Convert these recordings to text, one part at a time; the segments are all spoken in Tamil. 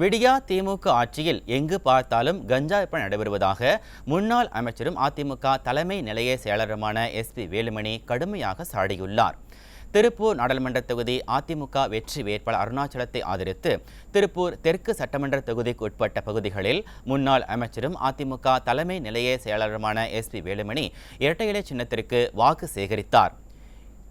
விடியா திமுக ஆட்சியில் எங்கு பார்த்தாலும் கஞ்சா விற்பனை நடைபெறுவதாக முன்னாள் அமைச்சரும் அதிமுக தலைமை நிலைய செயலருமான எஸ்பி வேலுமணி கடுமையாக சாடியுள்ளார். திருப்பூர் நாடாளுமன்ற தொகுதி அதிமுக வெற்றி வேட்பாளர் அருணாச்சலத்தை ஆதரித்து திருப்பூர் தெற்கு சட்டமன்ற தொகுதிக்கு உட்பட்ட பகுதிகளில் முன்னாள் அமைச்சரும் அதிமுக தலைமை நிலைய செயலாளருமான எஸ்பி வேலுமணி இரட்டை இலை சின்னத்திற்கு வாக்கு சேகரித்தார்.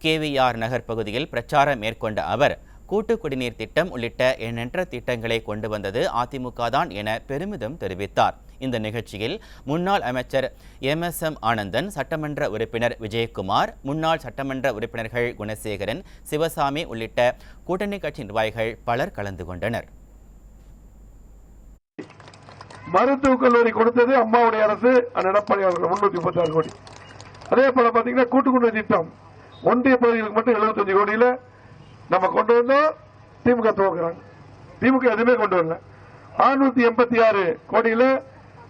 கேவிஆர் நகர் பகுதியில் பிரச்சாரம் மேற்கொண்ட அவர் கூட்டு குடிநீர் திட்டம் உள்ளிட்ட எண்ணற்ற திட்டங்களை கொண்டு வந்தது அதிமுக தான் என பெருமிதம் தெரிவித்தார். இந்த நிகழ்ச்சியில் முன்னாள் அமைச்சர் எம் எஸ் எம் ஆனந்தன் சட்டமன்ற உறுப்பினர் விஜயகுமார் முன்னாள் சட்டமன்ற உறுப்பினர்கள் குணசேகரன் சிவசாமி உள்ளிட்ட கூட்டணி கட்சி நிர்வாகிகள் பலர் கலந்து கொண்டனர். மருத்துவக் கல்லூரி கொடுத்தது அம்மாவுடைய அரசு எடப்பாடி அவர்கள் முன்னூத்தி முப்பத்தி ஆறு கோடி. அதே போல பாத்தீங்கன்னா கூட்டுக்குடி திட்டம் ஒன்றிய பகுதிகளுக்கு மட்டும் 75 கோடியில நம்ம கொண்டு வந்தோம் திமுக துவக்குறாங்க. திமுக எதுவுமே கொண்டு வரல. 686 எண்பத்தி ஆறு கோடியில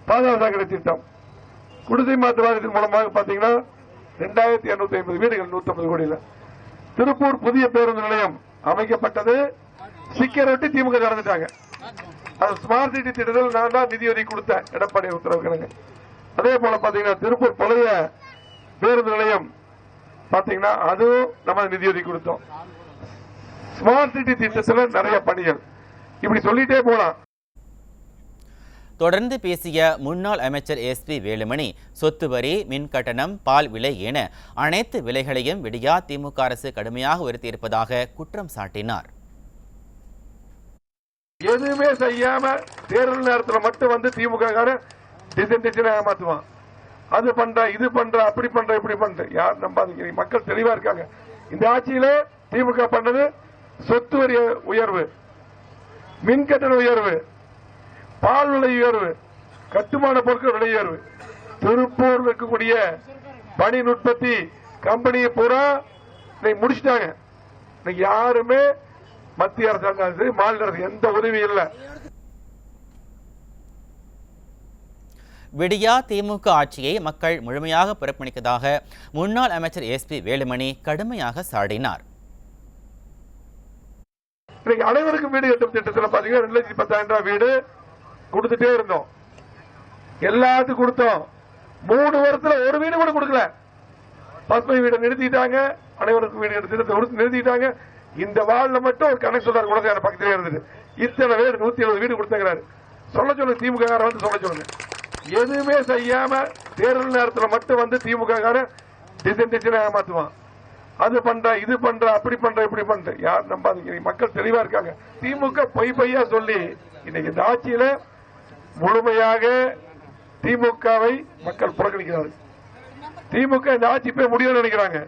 பாதாள சாக்கடை திட்டம். குடிசை மாற்று வாரியத்தின் மூலமாக பாத்தீங்கன்னா ரெண்டாயிரத்தி இருநூத்தி ஐம்பது வீடுகள் 150 கோடியில. திருப்பூர் புதிய பேருந்து நிலையம் அமைக்கப்பட்டது. சிக்கரொட்டி திமுக திறந்துட்டாங்க அது ஸ்மார்ட் சிட்டி திட்டத்தில் நான் தான் நிதி ஒதுக்கி கொடுத்தேன். எடப்பாடி உத்தரவுக்கிறேங்க அதே போல பாத்தீங்கன்னா திருப்பூர் பழைய பேருந்து நிலையம் பாத்தீங்கன்னா அதுவும் நம்ம நிதி ஒதுக்கி கொடுத்தோம். ஸ்மார்ட் சிட்டி திட்டத்தில் நிறைய பணிகள். இப்படி சொல்லிட்டே போலாம். தொடர்ந்து பேசிய முன்னாள் அமைச்சர் எஸ்பி வேலுமணி சொத்து வரி மின் கட்டணம் பால் விலை என அனைத்து விலைகளையும் விடியா திமுக அரசு கடுமையாக உயர்த்தியிருப்பதாக குற்றம் சாட்டினார். எதுவுமே செய்யாம தேர்தல் நேரத்துல மட்டும் வந்து திமுக ஏமாத்துவான். அது பண்ற இது பண்ற அப்படி பண்ற இப்படி பண்ற. யார் நம்பாதீங்க. மக்கள் தெளிவா இருக்காங்க. இந்த ஆட்சியில திமுக பண்ணது சொத்து வரி உயர்வு மின் கட்டண உயர்வு பால் விலை உயர்வு கட்டுமான பொருட்கள் விலை உயர்வு. திருப்பூர் இருக்கக்கூடிய பணி உற்பத்தி கம்பெனியை பூரா இன்னைக்கு முடிச்சிட்டாங்க. இன்னைக்கு யாருமே மத்திய அரசாங்கம் சரி மாநில அரசு எந்த உதவியும் இல்லை. விடியா திமுக ஆட்சியை மக்கள் முழுமையாக புறக்கணித்ததாக முன்னாள் அமைச்சர் எஸ் பி வேலுமணி கடுமையாக சாடினார். இன்னைக்கு அனைவருக்கும் வீடு கட்டும் திட்டத்தில் பாத்தீங்கன்னா ரெண்டு லட்சத்தி பத்தாயிரம் ரூபாய் வீடு கொடுத்துட்டே இருந்தோம். எல்லாத்துக்கும் கொடுத்தோம். மூணு வருஷத்துல ஒரு வீடு கூட கொடுக்கல. பசுமை வீடை நிறுத்திட்டாங்க. அனைவருக்கும் வீடு திட்டத்தை கொடுத்து நிறுத்திட்டாங்க. இந்த வார்டுல மட்டும் ஒரு கணக்கு சொல்றாரு குலசேகர பக்கத்திலே இருந்தது இத்தனை வீடு நூத்தி எழுபது வீடு கொடுத்தங்கிறாரு. சொல்ல சொல்லுங்க திமுக வந்து சொல்ல சொல்லுங்க. எதுவுமே செய்யாம தேர்தல் நேரத்தில் மட்டும் வந்து திமுக காரன் டிசைன் டிசைன் ஏமாத்துவான். அது பண்ற இது பண்ற அப்படி பண்ற இப்படி பண்ற. யார் நம்பாதீங்க. மக்கள் தெளிவா இருக்காங்க. திமுக பொய் பொய்யா சொல்லி இன்னைக்கு இந்த ஆட்சியில முழுமையாக திமுகவை மக்கள் புறக்கணிக்கிறார்கள். திமுக இந்த ஆட்சி போய் முடியும்னு நினைக்கிறாங்க.